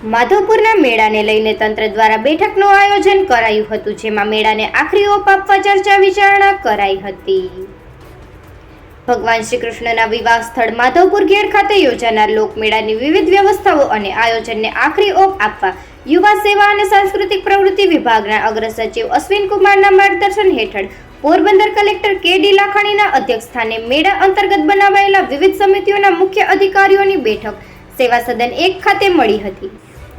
માધવપુરના મેળાને લઈને તંત્ર દ્વારા બેઠકનું આયોજન કરાયું હતું, જેમાં મેળાને આખરી ઓપ આપવા ચર્ચા વિચારણા કરાઈ હતી. ભગવાન શ્રી કૃષ્ણના વિવાહ સ્થળ માધવપુર ગેર ખાતે યોજાનાર લોકમેળાની વિવિધ વ્યવસ્થાઓ અને આયોજનને આખરી ઓપ આપવા યુવા સેવા અને સાંસ્કૃતિક પ્રવૃત્તિ વિભાગના અગ્ર સચિવ અશ્વિન કુમારના માર્ગદર્શન હેઠળ પોરબંદર કલેક્ટર કે ડી લાખાણીના અધ્યક્ષસ્થાને મેળા અંતર્ગત બનાવાયેલા વિવિધ સમિતિઓના મુખ્ય અધિકારીઓની બેઠક સેવા સદન એક ખાતે મળી હતી.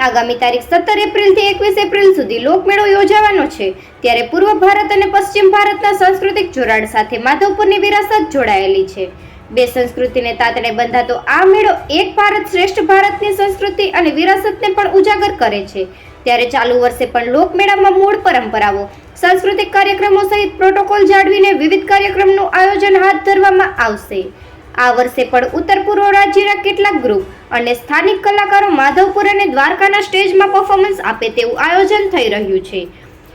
આગામી તારીખ સત્તર એપ્રિલથી એકવીસ એપ્રિલ સુધી લોકમેળો યોજાવાનો છે. ત્યારે પૂર્વ ભારત અને પશ્ચિમ ભારતના સાંસ્કૃતિક જોડાણ સાથે માધવપુરની વિરાસત જોડાયેલી છે. બે સંસ્કૃતિને તાતડે બંધાતો આ મેળો એક ભારત શ્રેષ્ઠ ભારતની સંસ્કૃતિ અને વિરાસતને પણ ઉજાગર કરે છે. ત્યારે ચાલુ વર્ષે પણ લોકમેળામાં મૂળ પરંપરાઓ, સાંસ્કૃતિક કાર્યક્રમો સહિત પ્રોટોકોલ જાળવીને વિવિધ કાર્યક્રમનું આયોજન હાથ ધરવામાં આવશે. આ વર્ષે પણ ઉત્તર પૂર્વ રાજ્યના કેટલાક ગ્રુપ અને સ્થાનિક કલાકારો માધવપુર અને દ્વારકાના સ્ટેજમાં પરફોર્મન્સ આપે તેવું આયોજન થઈ રહ્યું છે.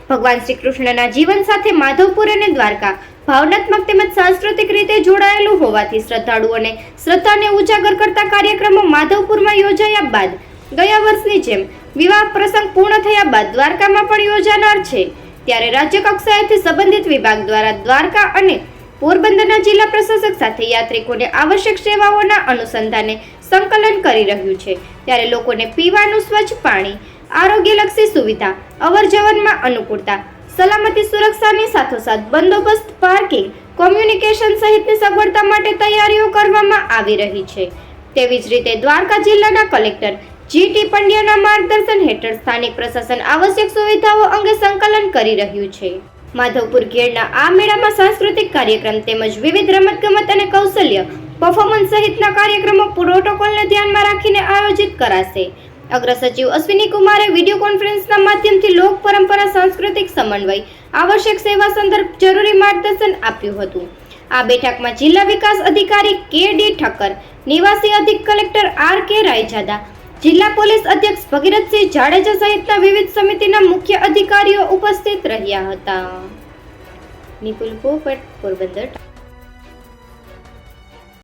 ભગવાન શ્રી કૃષ્ણના જીવન સાથે માધવપુર અને દ્વારકા ભાવનાત્મક તેમજ સાંસ્કૃતિક રીતે જોડાયેલું હોવાથી શ્રદ્ધાળુઓને શ્રદ્ધાને ઉજાગર કરતા કાર્યક્રમો માધવપુરમાં યોજાયા બાદ ગયા વર્ષની જેમ વિવાહ પ્રસંગ પૂર્ણ થયા બાદ દ્વારકામાં પણ યોજાનાર છે. ત્યારે રાજ્ય કક્ષાએથી સંબંધિત વિભાગ દ્વારા દ્વારકા અને પોરબંદરના જિલ્લા પ્રશાસક સાથે યાત્રિકોને આવશ્યક સેવાઓના અનુસંધાને સંકલન કરી રહ્યું છે. ત્યારે લોકોને પીવાનું સ્વચ્છ પાણી, આરોગ્યલક્ષી સુવિધા, અવર જવરમાં અનુકૂળતા, સલામતી સુરક્ષાની સાથોસાથ બંદોબસ્ત, પાર્કિંગ, કોમ્યુનિકેશન સહિતની સગવડતા માટે તૈયારીઓ કરવામાં આવી રહી છે. તેવી જ રીતે દ્વારકા જિલ્લાના કલેક્ટર જી ટી પંડ્યાના માર્ગદર્શન હેઠળ સ્થાનિક પ્રશાસન આવશ્યક સુવિધાઓ અંગે સંકલન કરી રહ્યું છે. માધવપુર ઘેડના આ મેળામાં સાંસ્કૃતિક કાર્યક્રમ તેમજ વિવિધ રમતગમત અને કૌશલ્ય પરફોર્મન્સ સહિતના કાર્યક્રમો પ્રોટોકોલને ધ્યાનમાં રાખીને આયોજિત કરાશે. અગ્ર સચિવ અશ્વિની કુમારે વીડિયો કોન્ફરન્સના માધ્યમથી લોક પરંપરા, સાંસ્કૃતિક સમન્વય, આવશ્યક સેવા સંદર્ભ જરૂરી માર્ગદર્શન આપ્યું હતું. આ બેઠકમાં જિલ્લા વિકાસ અધિકારી કે ડી ઠક્કર, નિવાસી અધિક કલેક્ટર આર કે રાયજાદા જિલ્લા પોલીસ અધ્યક્ષ ભગીરથસિંહ જાડેજા સહિતના વિવિધ સમિતિના મુખ્ય અધિકારીઓ ઉપસ્થિત રહ્યા હતા. નિકુલ પોપટ, પોરબંદર